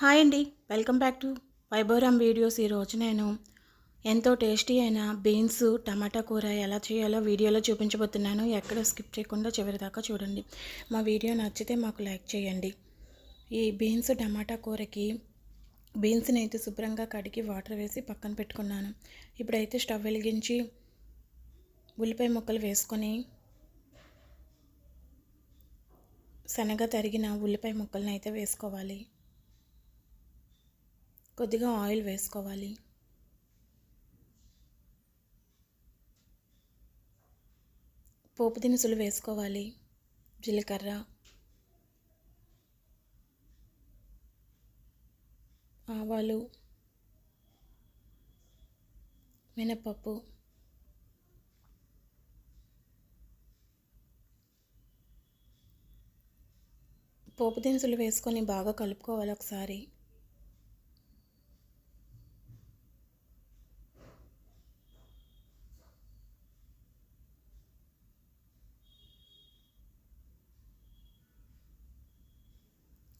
Hi అండి. Welcome back to Vaibhavram videos ఈరోజు నేను ఎంతో టేస్టీ అయిన బీన్స్ టమాటా కూర ఎలా చేయాలో వీడియోలో చూపించబోతున్నాను. ఎక్కడ స్కిప్ చేయకుండా చివరి దాకా చూడండి. మా వీడియో నచ్చితే మాకు లైక్ చేయండి. ఈ బీన్స్ టమాటా కూరకి బీన్స్ని అయితే శుభ్రంగా కడిగి వాటర్ వేసి పక్కన పెట్టుకున్నాను. ఇప్పుడైతే స్టవ్ వెలిగించి ఉల్లిపాయ ముక్కలు వేసుకొని శనగ తరిగిన ఉల్లిపాయ ముక్కలను అయితే వేసుకోవాలి. కొద్దిగా ఆయిల్ వేసుకోవాలి. పోపు దినుసులు వేసుకోవాలి. జీలకర్ర. ఆవాలు. మినపప్పు. పోపు దినుసులు వేసుకొని బాగా కలుపుకోవాలి ఒకసారి.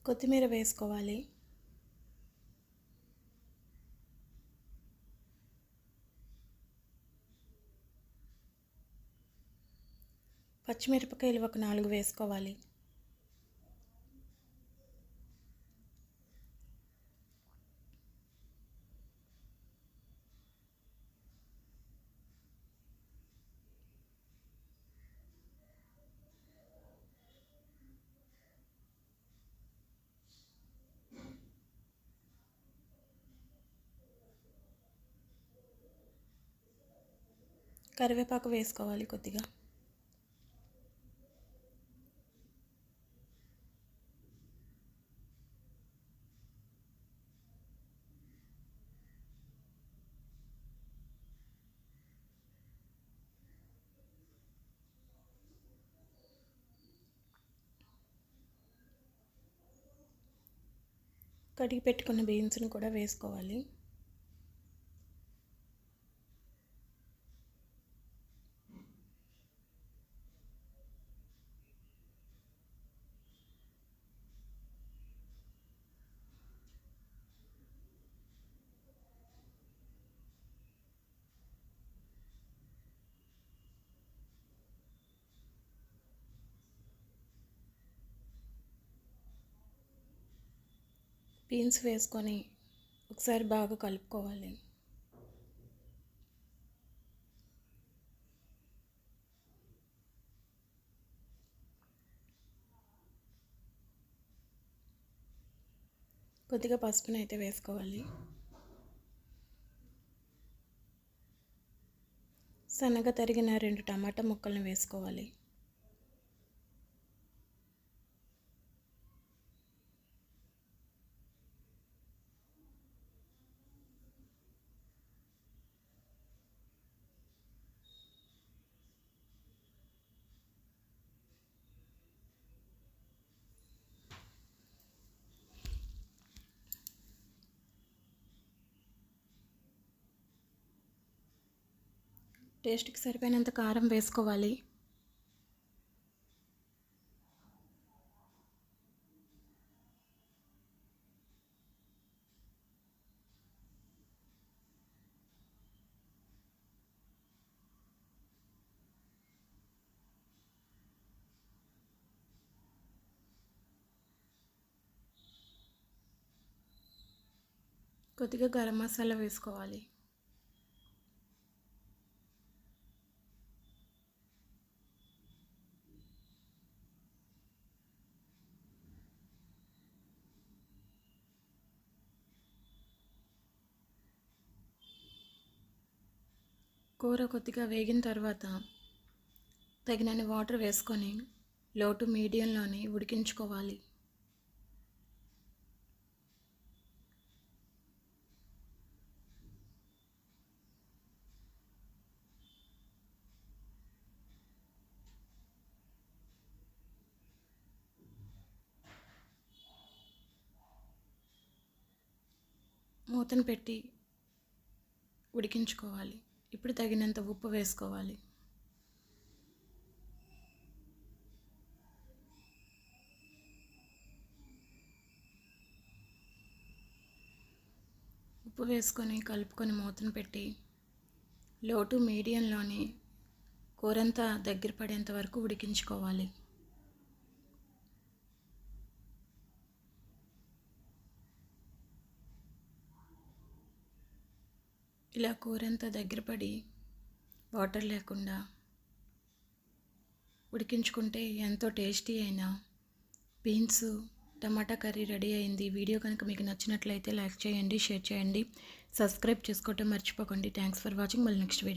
కొత్తిమీర వేసుకోవాలి. పచ్చిమిరపకాయలు ఒక నాలుగు వేసుకోవాలి. కరివేపాకు వేసుకోవాలి కొద్దిగా. కడిగి పెట్టుకున్న బీన్స్ని కూడా వేసుకోవాలి. బీన్స్ వేసుకొని ఒకసారి బాగా కలుపుకోవాలి. కొద్దిగా పసుపుని అయితే వేసుకోవాలి. సన్నగా తరిగిన రెండు టమాటా ముక్కలను వేసుకోవాలి. టేస్ట్కి సరిపోయినంత కారం వేసుకోవాలి. కొద్దిగా గరం మసాలా వేసుకోవాలి. కూర కొద్దిగా వేగిన తర్వాత తగినన్ని వాటర్ వేసుకొని లోటు మీడియంలోనే ఉడికించుకోవాలి. మూతను పెట్టి ఉడికించుకోవాలి. ఇప్పుడు తగినంత ఉప్పు వేసుకోవాలి. ఉప్పు వేసుకొని కలుపుకొని మూతను పెట్టి లోటు మీడియంలోని కూరంతా దగ్గర పడేంత వరకు ఉడికించుకోవాలి. ఇలా కూరంతా దగ్గర పడి వాటర్ లేకుండా ఉడికించుకుంటే ఎంతో టేస్టీ అయిన బీన్స్ టమాటా కర్రీ రెడీ అయింది. వీడియో కనుక మీకు నచ్చినట్లయితే లైక్ చేయండి షేర్ చేయండి. సబ్స్క్రైబ్ చేసుకోవటం మర్చిపోకండి. థ్యాంక్స్ ఫర్ వాచింగ్ మళ్ళీ నెక్స్ట్ వీడియో